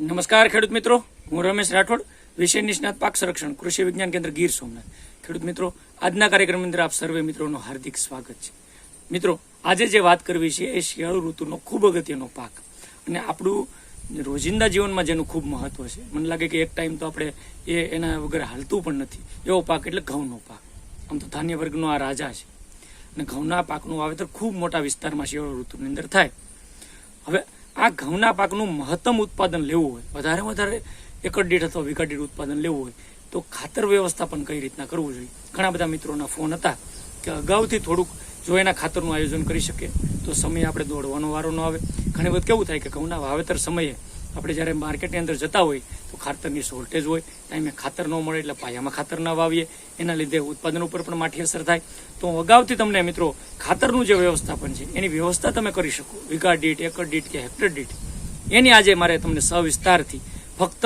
નમસ્કાર, ખેડૂત મિત્રો. હું રમેશ રાઠોડ, વિષય નિષ્ણાત પાક સંરક્ષણ, કૃષિ વિજ્ઞાન કેન્દ્ર ગીર સોમનાથ. ખેડૂત મિત્રો, આજના કાર્યક્રમ અંદર આપ સર્વે મિત્રોનું હાર્દિક સ્વાગત છે. મિત્રો, આજે જે વાત કરવી છે એ શિયાળુ ઋતુનો ખૂબ અગત્યનો પાક અને આપણું રોજિંદા જીવનમાં જેનું ખૂબ મહત્વ છે. મને લાગે કે એક ટાઈમ તો આપણે એ એના વગર હાલતું પણ નથી. એવો પાક એટલે ઘઉંનો પાક. આમ તો ધાન્ય વર્ગનો આ રાજા છે. અને ઘઉંના પાકનું વાવેતર ખૂબ મોટા વિસ્તારમાં શિયાળુ ઋતુની અંદર થાય. હવે આ ઘઉંના પાકનું મહત્તમ ઉત્પાદન લેવું હોય, વધારે વધારે એકર દીઠ અથવા વીઘા દીઠ ઉત્પાદન લેવું હોય, તો ખાતર વ્યવસ્થાપન કઈ રીતના કરવું જોઈએ? ઘણા બધા મિત્રોના ફોન હતા કે અગાઉથી થોડુંક જો એના ખાતરનું આયોજન કરી શકે તો સમય આપણે દોડવાનો વારો ન આવે. ઘણી વખત કેવું થાય કે ઘઉંના વાવેતર સમયે આપણે જ્યારે માર્કેટની અંદર જતા હોય, તો ખાતરની શોર્ટેજ હોય, ટાઈમે ખાતર ન મળે એટલે પાયામાં ખાતર ન વાવીએ. એના લીધે ઉત્પાદન ઉપર પણ માઠી અસર થાય. તો અગાઉથી તમને, મિત્રો, ખાતરનું જે વ્યવસ્થાપન છે, એની વ્યવસ્થા તમે કરી શકો. વીઘા દીઠ, એકર દીઠ કે હેક્ટર દીઠ. એની આજે મારે તમને સવિસ્તારથી ફક્ત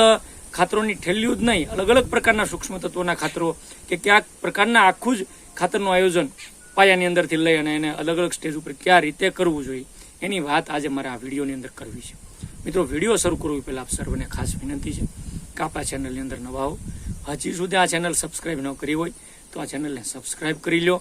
ખાતરોની ઠેલ્યું જ નહીં અલગ અલગ પ્રકારના સૂક્ષ્મ તત્વોના ખાતરો કે ક્યાંક પ્રકારના આખું જ ખાતરનું આયોજન પાયાની અંદરથી લઈ અને એને અલગ અલગ સ્ટેજ ઉપર કયા રીતે કરવું જોઈએ, એની વાત આજે મારે આ વિડીયોની અંદર કરવી છે. મિત્રો, વીડિયો શરૂ કરવું પહેલાં આપ સર્વને ખાસ વિનંતી છે કે આપણા ચેનલની અંદર નવા હો. હજી સુધી આ ચેનલ સબસ્ક્રાઈબ ન કરી હોય તો આ ચેનલને સબસ્ક્રાઇબ કરી લો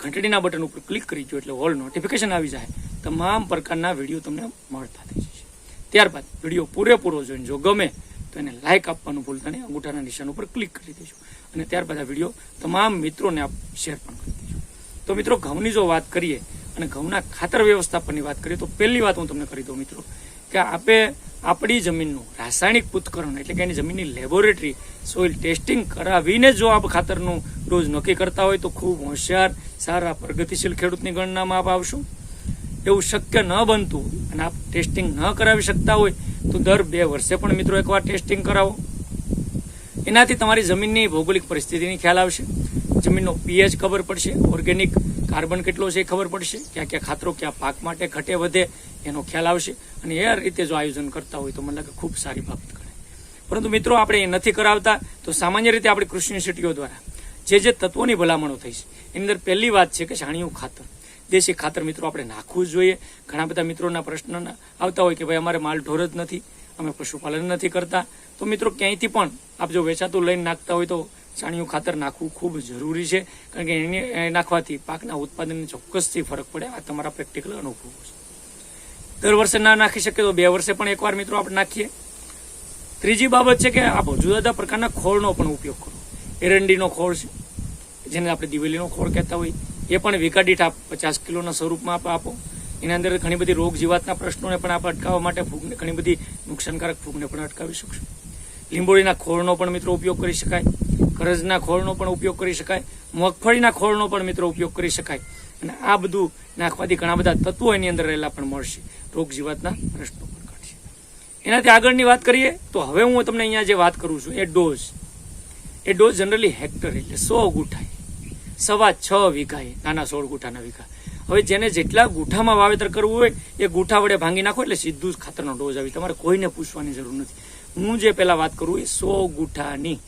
ઘંટડીના બટન ઉપર ક્લિક કરી દો એટલે ઓલ નોટિફિકેશન આવી જાય. તમામ પ્રકારના વીડિયો તમને મળતા થઈ જશે. ત્યારબાદ વીડિયો પૂરેપૂરો જોઈને જો ગમે તો એને લાઇક આપવાનું ભૂલતા નહીં. અંગૂઠાના નિશાન ઉપર ક્લિક કરી દેજો. અને ત્યારબાદ આ વીડિયો તમામ મિત્રોને આપ શેર પણ કરી દેજો. તો મિત્રો, ઘઉંની જો વાત કરીએ અને ઘઉંના ખાતર વ્યવસ્થાપનની વાત કરીએ તો પહેલી વાત હું તમને કરી દઉં મિત્રો કે આપે આપણી જમીનનું રાસાયણિક પૃથ્થકરણ એટલે કે એની જમીનની લેબોરેટરી સોઇલ ટેસ્ટિંગ કરાવીને જો આપ ખાતરનું ડોઝ નક્કી કરતા હોય તો ખૂબ હોશિયાર, સારા, પ્રગતિશીલ ખેડૂતની ગણનામાં આપ આવશો. એવું શક્ય ન બનતું અને આપ ટેસ્ટિંગ ન કરાવી શકતા હોય તો દર બે વર્ષે પણ મિત્રો એકવાર ટેસ્ટિંગ કરાવો. એનાથી તમારી જમીનની ભૌગોલિક પરિસ્થિતિની ખ્યાલ આવશે. જમીનનો પીએચ ખબર પડશે, ઓર્ગેનિક કાર્બન કેટલો છે એ ખબર પડશે? ક્યાં ક્યાં ખાતરો, ક્યાં પાક માટે ઘટે વધે એનો ખ્યાલ આવશે. અને એ રીતે જો આયોજન કરતા હોય તો મને લાગે ખૂબ સારી બાબત કરે પરંતુ મિત્રો, આપણે એ નથી કરાવતા, તો સામાન્ય રીતે આપણી કૃષિ યુનિવર્સિટીઓ દ્વારા જે જે તત્વોની ભલામણો થઈ છે, એની અંદર પહેલી વાત છે કે છાણિયું ખાતર. દેશી ખાતર મિત્રો આપણે નાખવું જોઈએ. ઘણા બધા મિત્રોના પ્રશ્ન આવતા હોય કે ભાઈ અમારે માલ ઢોર જ નથી, અમે પશુપાલન નથી કરતા. તો મિત્રો, ક્યાંયથી પણ આપ જો વેચાતું લઈને નાખતા હોય તો છાણિયું ખાતર નાખવું ખૂબ જરૂરી છે કારણ કે એને નાખવાથી પાકના ઉત્પાદનને ચોક્કસથી ફરક પડે. આ તમારા પ્રેક્ટિકલ અનુભવો છે. દર વર્ષે ના નાખી શકીએ તો બે વર્ષે પણ એકવાર મિત્રો આપણે નાખીએ. ત્રીજી બાબત છે કે આપ જુદા જુદા પ્રકારના ખોળનો પણ ઉપયોગ કરો. એરંડીનો ખોળ છે, જેને આપણે દિવેલીનો ખોળ કહેતા હોય એ પણ વીઘા દીઠ આપ પચાસ કિલોના સ્વરૂપમાં આપ આપો. એના અંદર ઘણી બધી રોગ જીવાતના પ્રશ્નોને પણ આપણે અટકાવવા માટે ફૂગને ઘણી બધી નુકસાનકારક ફૂગને પણ અટકાવી શકશું. લીંબોળીના ખોળનો પણ મિત્રો ઉપયોગ કરી શકાય. કરજના ખોળનો પણ ઉપયોગ કરી શકાય, મગફળીના ખોળનો પણ મિત્રો ઉપયોગ કરી શકાય. અને આ બધું નાખવાથી ઘણા બધા તત્વો એની અંદર રહેલા પણ મળશે. રોગ જીવાતના પ્રશ્નો પણ કાઢશે. એનાથી આગળની વાત કરીએ, તો હવે હું તમને અહીંયા જે વાત કરું છું, એ ડોઝ. એ ડોઝ જનરલી હેક્ટર એટલે સો ગુઠાએ. સવા છ વીઘાએ, નાના સોળ ગુઠાના વીઘા. હવે જેને જેટલા ગુઠામાં વાવેતર કરવું હોય, એ ગુઠા વડે ભાંગી નાખો એટલે સીધું જ ખાતરનો ડોઝ આવી. તમારે કોઈને પૂછવાની જરૂર નથી. હું જે પહેલા વાત કરું એ સો ગુઠાની.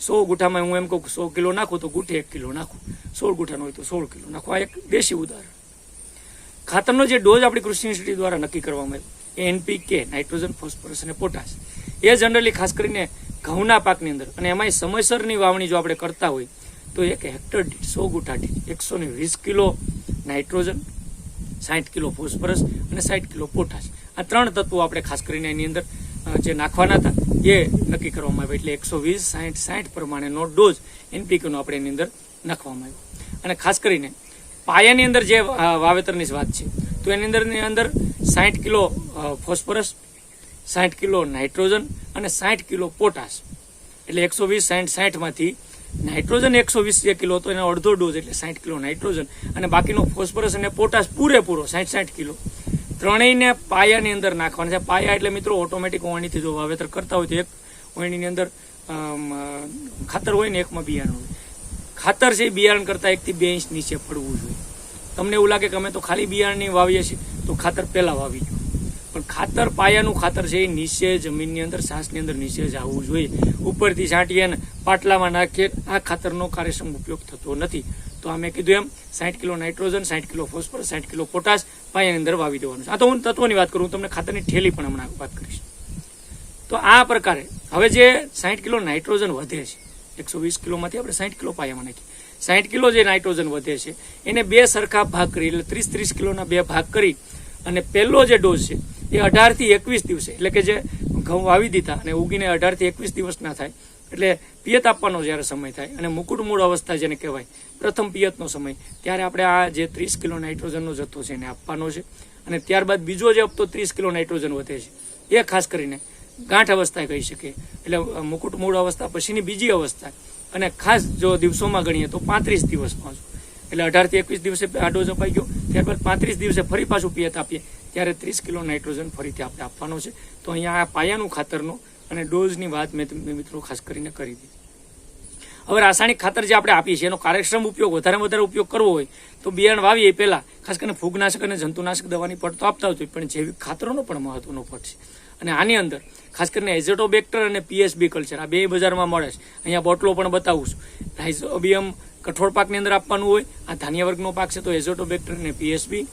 સો ગુઠામાં હું એમ કહું સો કિલો નાખું તો ગુઠે એક કિલો નાખું. સોળ ગુઠાનો હોય તો સોળ કિલો નાખું. આ એક દેશી ઉદાહરણ. ખાતરનો જે ડોઝ આપણી કૃષિ યુનિવર્સિટી દ્વારા નક્કી કરવામાં આવ્યો. એનપીકે, નાઇટ્રોજન, ફોસ્ફરસ અને પોટાશ. એ જનરલી ખાસ કરીને ઘઉંના પાકની અંદર. અને એમાંય સમયસરની વાવણી જો આપણે કરતા હોય, તો એક હેક્ટર દીઠ સો ગુઠા દીઠ એકસો ને વીસ કિલો નાઇટ્રોજન સાઠ કિલો ફોસ્ફરસ અને સાઠ કિલો પોટાશ. આ ત્રણ તત્વો આપણે ખાસ કરીને એની અંદર જે નાખવાના હતા એ નક્કી કરવામાં આવ્યું એટલે એકસો વીસ સાઠ સાહીઠ પ્રમાણેનો ડોઝ એનપીકેનો આપણે એની અંદર નાખવામાં આવ્યો. અને ખાસ કરીને પાયાની અંદર જે વાવેતરની વાત છે, તો એની અંદરની અંદર સાઠ કિલો ફોસ્ફરસ સાઠ કિલો નાઇટ્રોજન અને સાઠ કિલો પોટાશ. એટલે એકસો વીસ સાઠ સાહીઠમાંથી નાઇટ્રોજન એકસો વીસ જે કિલો હતો એનો અડધો ડોઝ એટલે સાઠ કિલો નાઇટ્રોજન અને બાકીનો ફોસ્ફરસ અને પોટાશ પૂરેપૂરો સાઠ સાઠ કિલો. ત્રણેયને પાયાની અંદર નાખવાના છે. પાયા એટલે મિત્રો ઓટોમેટિક ઓણીથી જો વાવેતર કરતા હોય તો એક ઓણીની અંદર ખાતર હોય ને એકમાં બિયારણ હોય. ખાતર છે બિયારણ કરતાં એકથી બે ઇંચ નીચે પડવું જોઈએ. તમને એવું લાગે કે અમે તો ખાલી બિયારણની વાવીએ છીએ, તો ખાતર પહેલાં વાવી જોઈએ પણ ખાતર, પાયાનું ખાતર છે એ નીચે જમીનની અંદર સાસની અંદર નીચે જ આવવું જોઈએ. ઉપરથી છાંટીએ ને પાટલામાં નાખીએ, આ ખાતરનો કાર્યક્ષમ ઉપયોગ થતો નથી. તો આ કીધું એમ, સાઠ કિલો નાઇટ્રોજન, સાઠ કિલો ફોસ્ફરસ, સાઠ કિલો પોટાશ પાયાની અંદર વાવી દેવાનું છે. આ તો હું તત્વોની વાત કરું તમને ખાતરની ઠેલી પણ હમણાં વાત કરીશ. તો આ પ્રકારે, હવે જે સાહીઠ કિલો નાઇટ્રોજન વધે છે, એકસો વીસ કિલોમાંથી આપણે સાહીઠ કિલો પાયામાં નાખીએ. સાહીઠ કિલો જે નાઇટ્રોજન વધે છે, એને બે સરખા ભાગ કરી, એટલે ત્રીસ ત્રીસ કિલોના બે ભાગ કરી, અને પહેલો જે ડોઝ છે, એ અઢારથી એકવીસ દિવસે, એટલે કે જે ઘઉં વાવી દીધા અને ઉગીને અઢારથી એકવીસ દિવસના થાય એટલે પિયત આપવાનો જ્યારે સમય થાય, અને મુકુટ મૂળ અવસ્થા જેને કહેવાય, પ્રથમ પિયતનો સમય, ત્યારે આપણે આ જે ત્રીસ કિલો નાઇટ્રોજનનો જથ્થો છે એને આપવાનો છે. અને ત્યારબાદ બીજો જે હપ્તો ત્રીસ કિલો નાઇટ્રોજન વધે છે. એ ખાસ કરીને ગાંઠ અવસ્થા કહી શકીએ. એટલે મુકુટ મૂળ અવસ્થા, પછીની બીજી અવસ્થા. અને ખાસ જો દિવસોમાં ગણીએ તો પાંત્રીસ દિવસ પાછું એટલે અઢારથી એકવીસ દિવસે આ ડોઝ અપાઈ ગયો, ત્યારબાદ પાંત્રીસ દિવસે ફરી પાછું પિયત આપીએ, ત્યારે ત્રીસ કિલો નાઇટ્રોજન ફરીથી આપણે આપવાનો છે. તો અહીંયા આ પાયાનું ખાતરનો અને ડોઝની વાત મેં તમને મિત્રો ખાસ કરીને કરી દીધી. હવે રાસાયણિક ખાતર જે આપણે આપીએ છીએ, એનો કાર્યક્ષમ ઉપયોગ, વધારે વધારે ઉપયોગ કરવો હોય, તો બિયારણ વાવીએ પહેલાં. ખાસ કરીને ફૂગનાશક અને જંતુનાશક દવાની પટ તો આપતા હોય પણ જૈવિક ખાતરોનો પણ મહત્વનો પટ છે. અને આની અંદર ખાસ કરીને એઝેટોબેક્ટર અને પીએસબી કલ્ચર, આ બે બજારમાં મળે છે. અહીંયા બોટલો પણ બતાવું છું. રાઇઝોબિયમ કઠોળ પાકની અંદર આપવાનું હોય, આ ધાન્ય વર્ગનો પાક છે, તો એઝોટોબેક્ટર અને પીએસબી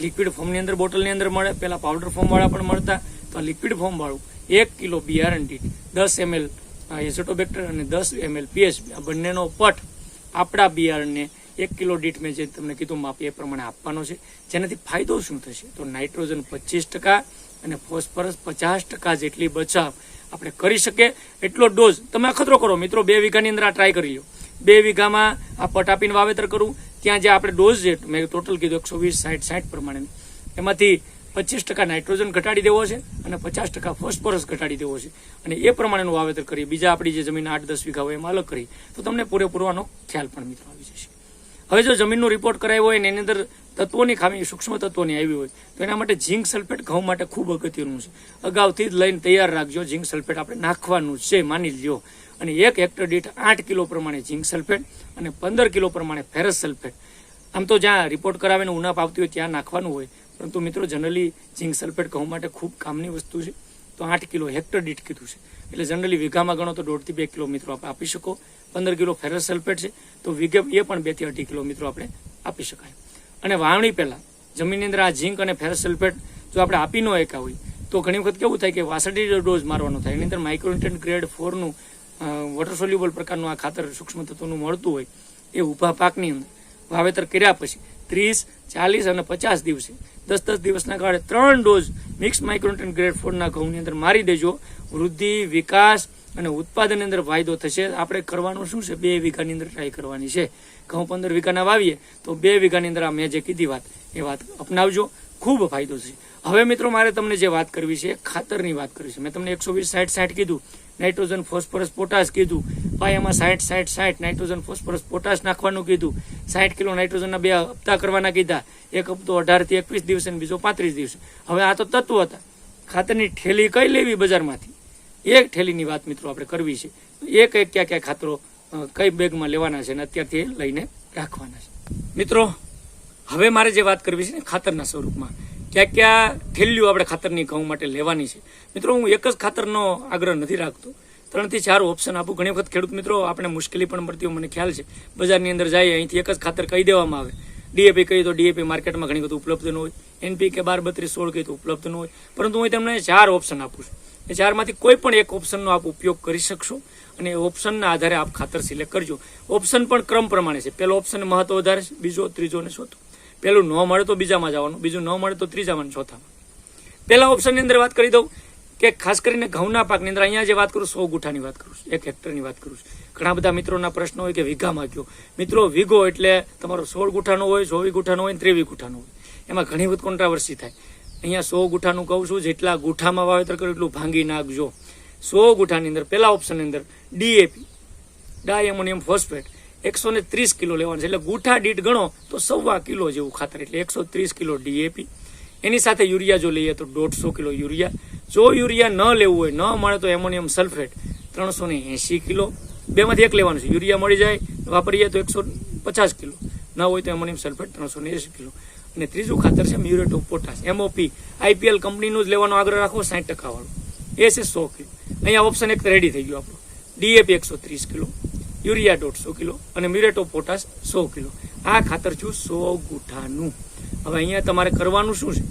લિક્વિડ ફોર્મની અંદર બોટલની અંદર મળે, પહેલાં પાવડર ફોર્મવાળા પણ મળતા, તો આ લિક્વિડ ફોર્મવાળું. એક કિલો બિયારણ દીઠ દસ એમએલ એઝોટોબેક્ટર અને દસ એમએલ પીએસબી આ બંનેનો પટ આપણા બિયારણને એક કિલો દીઠ મેં જે તમને કીધું માપ એ પ્રમાણે આપવાનો છે. જેનાથી ફાયદો શું થશે? તો નાઇટ્રોજન પચીસ ટકા અને ફોસ્ફરસ પચાસ ટકા જેટલી બચાવ આપણે કરી શકીએ. એટલો ડોઝ તમે અખતરો કરો. મિત્રો, બે વીઘાની અંદર આ ટ્રાય કરી લો બે વીઘામાં આ પટ આપીને વાવેતર કરું. ત્યાં જે આપણે ડોઝ જે મેં ટોટલ કીધું એકસો વીસ, સાઠ સાઠ પ્રમાણે એમાંથી પચીસ ટકા નાઇટ્રોજન ઘટાડી દેવો છે અને પચાસ ટકા ફોસ્ફરસ ઘટાડી દેવો છે. અને એ પ્રમાણેનું વાવેતર કરીએ. બીજા આપણી જે જમીન આઠ દસ વીઘા હોય એમાં અલગ કરી તો તમને પૂરેપૂરવાનો ખ્યાલ પણ મિત્રો આવી જશે. હવે જો જમીનનો રિપોર્ટ કરાયો હોય ને એની અંદર તત્વોની ખામી, સૂક્ષ્મ તત્વોની આવી હોય, તો એના માટે ઝીંક સલ્ફેટ ઘઉં માટે ખૂબ અગત્યનું છે. અગાઉથી જ લઈને તૈયાર રાખજો. ઝીંક સલ્ફેટ આપણે નાખવાનું છે, માની લ્યો. અને એક હેક્ટર દીઠ આઠ કિલો પ્રમાણે ઝીંક સલ્ફેટ અને પંદર કિલો પ્રમાણે ફેરસ સલ્ફેટ. આમ તો જ્યાં રિપોર્ટ કરાવીને ઉનાપ આવતી હોય ત્યાં નાખવાનું હોય. પરંતુ મિત્રો જનરલી ઝીંક સલ્ફેટ ઘઉં માટે ખૂબ કામની વસ્તુ છે. તો આઠ કિલો હેક્ટર દીઠ કીધું છે. એટલે જનરલી વીઘામાં ગણો તો દોઢથી બે કિલો મિત્રો આપણે આપી શકો. પંદર કિલો ફેરસ સલ્ફેટ છે. તો વીઘે એ પણ બેથી અઢી કિલો મિત્રો આપણે આપી શકાય. અને વાવણી પહેલા જમીનની અંદર આ ઝીંક અને ફેરસ સલ્ફેટ જો આપણે આપી ન એકા હોય, તો ઘણી વખત કેવું થાય કે વાસઠી ડોઝ મારવાનો થાય. એની અંદર માઇક્રોન્ટેન્ટ ગ્રેડ ફોરનું વોટર સોલ્યુબલ પ્રકારનું આ ખાતર સૂક્ષ્મ તત્વોનું મળતું હોય, એ ઊભા પાકની અંદર વાવેતર કર્યા પછી ત્રીસ, ચાલીસ અને પચાસ દિવસે દસ દસ દિવસના ગાળે ત્રણ ડોઝ મિક્સ માઇક્રોન્ટન ગ્રેડ ફોરના ઘઉંની અંદર મારી દેજો. વૃદ્ધિ, વિકાસ અને ઉત્પાદનની અંદર ફાયદો થશે. આપણે કરવાનું શું છે? બે વીઘાની અંદર ટ્રાય કરવાની છે. ઘઉં પંદર વીઘાના વાવીએ તો બે વીઘાની અંદર આ મેં જે કીધી વાત, એ વાત અપનાવજો. ખૂબ ફાયદો થશે. હવે મિત્રો, મારે તમને જે વાત કરવી છે ખાતરની વાત કરવી છે. મેં તમને એકસો વીસ સાઠ સાઠ કીધું. નાઇટ્રોજન ફોસ્ફરસ પોટાશ કીધું. પાયામાં સાઠ સાઠ સાઠ નાઇટ્રોજન ફોસ્ફરસ પોટાશ નાખવાનું કીધું. સાઠ કિલો નાઇટ્રોજનના બે હપ્તા કરવાના કીધા. એક હપ્તો અઢારથી એકવીસ દિવસે બીજો પાંત્રીસ દિવસે. હવે આ તો તત્વ હતા. ખાતરની ઠેલી કઈ લેવી બજારમાંથી? એક ઠેલીની વાત મિત્રો આપણે કરવી છે. એક એક ક્યાં ક્યાં ખાતરો કઈ બેગમાં લેવાના છે અને અત્યારથી લઈને રાખવાના છે. મિત્રો, હવે મારે જે વાત કરવી છે ને ખાતરના સ્વરૂપમાં. ક્યાં ક્યાં થેલીઓ આપણે ખાતરની ઘઉં માટે લેવાની છે. મિત્રો, હું એક જ ખાતરનો આગ્રહ નથી રાખતો. ત્રણથી ચાર ઓપ્શન આપું. ઘણી વખત ખેડૂત મિત્રો, આપણે મુશ્કેલી પણ પડતી હોય, મને ખ્યાલ છે. બજારની અંદર જઈએ, અહીંથી એક જ ખાતર કહી દેવામાં આવે. ડીએપી કહી તો ડીએપી માર્કેટમાં ઘણી વખત ઉપલબ્ધ ન હોય. એનપી કે બાર બત્રીસ સોળ કહી તો ઉપલબ્ધ ન હોય. પરંતુ હું તમને ચાર ઓપ્શન આપું છું. એ ચારમાંથી કોઈ પણ એક ઓપ્શનનો આપ ઉપયોગ કરી શકશો અને ઓપ્શનના આધારે આપ ખાતર સિલેક્ટ કરજો. ઓપ્શન પણ ક્રમ પ્રમાણે છે. પહેલો ઓપ્શન મહત્વ વધારે છે, બીજો, ત્રીજો અને ચોથો. પહેલું ન મળે તો બીજામાં જવાનું, બીજું ન મળે તો ત્રીજામાં ચોથામાં. પહેલા ઓપ્શનની અંદર વાત કરી દઉં કે ખાસ કરીને ઘઉંના પાકની અંદર અહીંયા જે વાત કરું સો ગુઠાની વાત કરું છું, એક હેક્ટરની વાત કરું છું. ઘણા બધા મિત્રોના પ્રશ્નો હોય કે વીઘામાં કયો. મિત્રો, વીઘો એટલે તમારો સોળ ગુઠાનો હોય, ચોવીસ ગુઠાનો હોય ત્રેવીસ ગુઠાનો હોય. એમાં ઘણી બધી કોન્ટ્રાવર્સી થાય. અહીંયા સો ગુઠાનું કહું છું, જેટલા ગુઠામાં વાવેતર કર્યું એટલું ભાંગી નાખજો. સો ગુઠાની અંદર, પહેલા ઓપ્શનની અંદર ડીએપી ડાય એમોનિયમ ફોસ્ફેટ. એકસો ને ત્રીસ કિલો લેવાનું છે. એટલે ગુઠા દીઠ ગણો તો સવા કિલો જેવું ખાતર. એટલે એકસો ત્રીસ કિલો ડીએપી. એની સાથે યુરિયા જો લઈએ તો દોઢસો કિલો યુરિયા. જો યુરિયા ન લેવું હોય, ન મળે તો એમોનિયમ સલ્ફેટ ત્રણસો ને એંશી કિલો. બેમાંથી એક લેવાનું છે. યુરિયા મળી જાય, વાપરીએ તો એકસો પચાસ કિલો. ન હોય તો એમોનિયમ સલ્ફેટ ત્રણસો ને કિલો. અને ત્રીજું ખાતર છે muriate of potash MOP IPL કંપનીનું જ લેવાનો આગ્રહ રાખો, સાઠ ટકાવાળું એ છે સો કિલો. અહીંયા ઓપ્શન એક રેડી થઈ ગયો આપણો. ડીએપી એકસો ત્રીસ કિલો. યુરિયા દોઢસો કિલો અને મ્યુરેટો પોટાશ સો કિલો. આ ખાતર છું સો ગુઠાનું. હવે અહીંયા તમારે કરવાનું શું છે?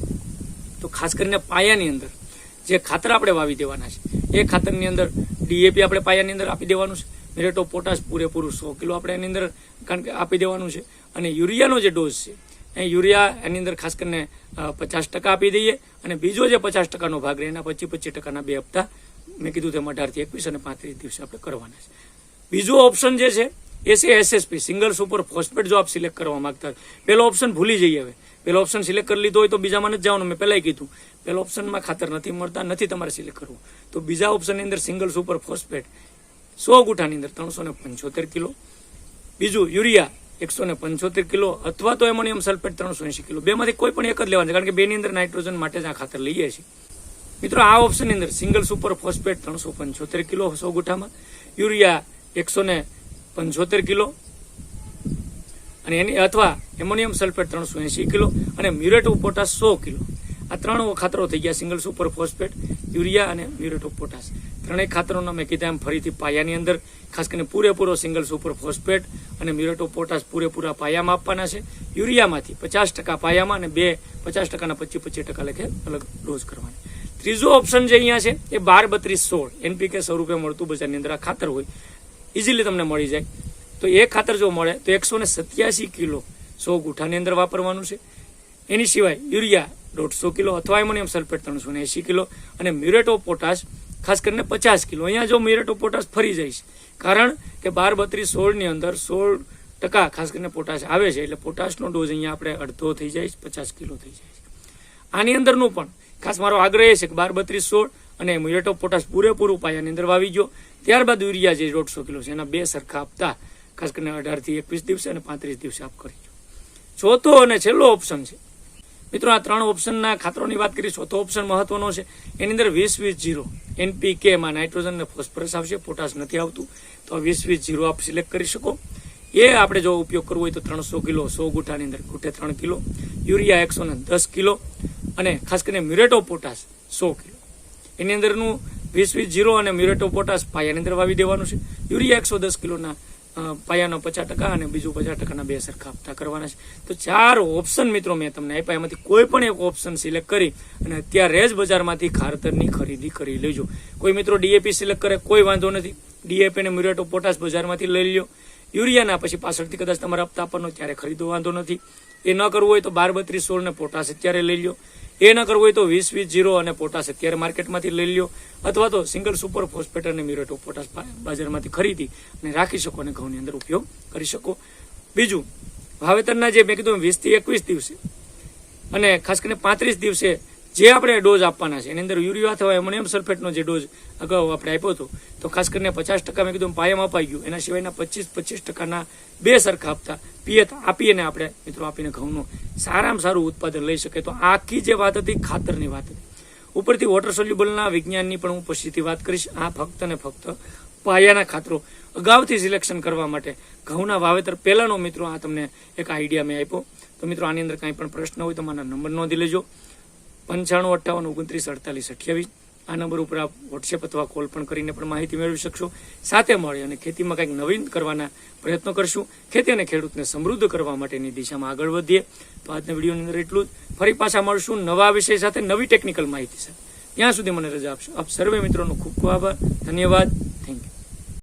તો ખાસ કરીને પાયાની અંદર જે ખાતર આપણે વાવી દેવાના છે, એ ખાતરની અંદર ડીએપી આપણે પાયાની અંદર આપી દેવાનું છે, મિરેટ પોટાશ પૂરેપૂરું સો કિલો આપણે એની અંદર કારણ કે આપી દેવાનું છે, અને યુરિયાનો જે ડોઝ છે, એ યુરિયા એની અંદર ખાસ કરીને પચાસ ટકા આપી દઈએ અને બીજો જે પચાસ ટકાનો ભાગ રહે એના પચીસ પચીસ ટકાના બે હપ્તા, મેં કીધું તેમ અઢારથી એકવીસ અને પાંત્રીસ દિવસે આપણે કરવાના છે. બીજો ઓપ્શન જે છે, એ છે એસએસપી સિંગલ સુપર ફોસ્ફેટ જો આપ સિલેક્ટ કરવા માંગતા પેલો ઓપ્શન ભૂલી જઈએ હવે. પેલો ઓપ્શન સિલેક્ટ કરી લીધો હોય તો બીજામાં નથી જવાનું, મેં પહેલાં કીધું. પેલો ઓપ્શનમાં ખાતર નથી મળતા, નથી તમારે સિલેક્ટ કરવું. તો બીજા ઓપ્શનની અંદર સિંગલ સુપર ફોસ્ફેટ સો ગુઠાની અંદર ત્રણસો ને પંચોતેર કિલો. બીજું યુરિયા, એકસો પંચોતેર કિલો, અથવા તો એમોનિયમ સલ્ફેટ ત્રણસો એંશી કિલો. બેમાંથી કોઈ પણ એક જ લેવાનું છે, કારણ કે બેની અંદર નાઇટ્રોજન માટે જ આ ખાતર લઈએ છીએ. મિત્રો, આ ઓપ્શનની અંદર સિંગલ સુપર ફોસ્ફેટ ત્રણસો પંચોતેર કિલો સો ગુઠામાં યુરિયા એકસો ને પંચોતેર કિલો અને એની અથવા એમોનિયમ સલ્ફેટ ત્રણસો એંસી કિલો અને મ્યુરેટ ઓફ પોટાશ સો કિલો. આ ત્રણ ખાતરો થઈ ગયા સિંગલ સુપર ફોસ્ફેટ, યુરિયા અને મ્યુરેટ ઓફ પોટાશ. ત્રણેય ખાતરોના મેં કીધા એમ ફરીથી પાયાની અંદર, ખાસ કરીને પૂરેપૂરો સિંગલ સુપર ફોસ્ફેટ અને મ્યુરેટ ઓફ પોટાશ પૂરેપૂરા પાયામાં આપવાના છે. યુરિયામાંથી પચાસ ટકા પાયામાં અને બે પચાસ ટકાના પચીસ પચીસ ટકા લખે અલગ ડોઝ કરવાની. ત્રીજો ઓપ્શન જે અહીંયા છે, એ બાર બત્રીસ સોળ. એનપીકે સ્વરૂપે મળતું બજારની અંદર આ ખાતર હોય. ઇઝીલી તમને મળી જાય. તો એ ખાતર જો મળે, તો એકસો ને કિલો સો ગુઠાની અંદર વાપરવાનું છે. એની સિવાય યુરિયા દોઢસો કિલો અથવા એમોનિયમ સલ્ફેટ ત્રણસો એંશી કિલો અને મ્યુરેટો પોટાશ, ખાસ કરીને પચાસ કિલો. અહીંયા જો મ્યુરેટો પોટાશ ફરી છે. કારણ કે બાર બત્રીસ સોળની અંદર સોળ ટકા ખાસ કરીને પોટાશ આવે છે, એટલે પોટાશનો ડોઝ અહીંયા આપણે અડધો થઈ જાય પચાસ કિલો થઈ જાય આની અંદરનું પણ ખાસ મારો આગ્રહ એ છે કે બાર બત્રીસ સોળ અને મ્યુરેટ ઓફ પોટાશ પૂરેપૂરું પાયાની અંદર વાવી ગયો. ત્યારબાદ યુરિયા જે દોઢસો કિલો છે, એના બે સરખા આપતા, ખાસ કરીને અઢારથી એકવીસ દિવસે અને પાંત્રીસ દિવસે આપ કરી ચોથો અને છેલ્લો ઓપ્શન છે. મિત્રો, આ ત્રણ ઓપ્શનના ખાતરોની વાત કરી ચોથો ઓપ્શન મહત્વનો છે. એની અંદર વીસ વીસ જીરો એનપીકે માં નાઇટ્રોજન અને ફોસ્ફરસ આવશે, પોટાશ નથી આવતું. તો વીસ વીસ જીરો આપ સિલેક્ટ કરી શકો. એ આપણે જો ઉપયોગ કરવો હોય તો ત્રણસો કિલો, સો ગુઠાની અંદર ગુઠે ત્રણ કિલો, યુરિયા એકસો દસ કિલો અને ખાસ કરીને મ્યુરેટો પોટાશ સો કિલો. એની અંદરનું વીસ વીસ જીરો અને મ્યુરેટો પોટાશ પાયાની અંદર વાવી દેવાનું છે. યુરિયા એકસો દસ કિલોના પાયાનો પચાસ ટકા અને બીજું પચાસ ટકાના બે સરખા હપ્તા કરવાના છે. તો ચાર ઓપ્શન મિત્રો મેં તમને આપ્યા. એમાંથી કોઈ પણ એક ઓપ્શન સિલેક્ટ કરી અને અત્યારે જ બજારમાંથી ખાતરની ખરીદી કરી લેજો. કોઈ મિત્રો ડીએપી સિલેક્ટ કરે, કોઈ વાંધો નથી. ડીએપી અને મ્યુરેટો પોટાશ બજારમાંથી લઈ લ્યો. યુરિયાના પછી પાછળથી કદાચ તમારે હપ્તા આપવાનો ત્યારે ખરીદો વાંધો નથી. એ ન કરવું હોય તો બાર બત્રીસ સોળ ને પોટાશ અત્યારે લઈ લ્યો. એ ન કરવું હોય તો વીસ વીસ, જીરો અને પોટાશ અત્યારે માર્કેટમાંથી લઈ લ્યો. અથવા તો સિંગલ સુપર ફોસ્ફેટ અને મ્યુરેટો પોટાશ બજારમાંથી ખરીદી અને રાખી શકો અને ઘઉંની અંદર ઉપયોગ કરી શકો. બીજું, વાવેતરના જે મેં કીધું વીસથી એકવીસ દિવસે અને ખાસ કરીને પાંત્રીસ દિવસે જે આપણે ડોઝ આપવાના છે, એની અંદર યુરિયા અથવા એમોનિયમ સલ્ફેટનો જે ડોઝ અગાઉ આપણે આપ્યો હતો, તો ખાસ કરીને પચાસ ટકા મેં કીધું પાયામાં અપાઈ ગયું. એના સિવાયના પચીસ પચીસ ટકાના બે સરખા આપતા પિયત આપીને આપણે મિત્રો આપીને ઘઉંનું સારામાં સારું ઉત્પાદન લઈ શકે તો આખી જે વાત હતી ખાતરની વાત હતી. ઉપરથી વોટર સોલ્યુબલના વિજ્ઞાનની પણ હું પછીથી વાત કરીશ. આ ફક્ત ને ફક્ત પાયાના ખાતરો અગાઉથી સિલેક્શન કરવા માટે ઘઉંના વાવેતર પહેલાનો મિત્રો આ તમને એક આઈડિયા મેં આપ્યો. તો મિત્રો આની અંદર કાંઈ પણ પ્રશ્ન હોય તો મારા નંબર નોંધી લેજો. પંચાણું અઠ્ઠાવન ઓગણત્રીસ અડતાલીસ અઠ્યાવીસ. આ નંબર ઉપર આપ વોટ્સએપ અથવા કોલ પણ કરીને પણ માહિતી મેળવી શકશો. સાથે મળી અને ખેતીમાં કંઈક નવીન કરવાના પ્રયત્નો કરશું. ખેતી અને ખેડૂતને સમૃદ્ધ કરવા માટેની દિશામાં આગળ વધીએ. તો આજના વિડીયોની અંદર એટલું જ. ફરી પાછા મળશું નવા વિષય સાથે નવી ટેકનિકલ માહિતી સાથે. ત્યાં સુધી મને રજા આપશો. આપ સર્વે મિત્રોનો ખૂબ ખૂબ આભાર. ધન્યવાદ.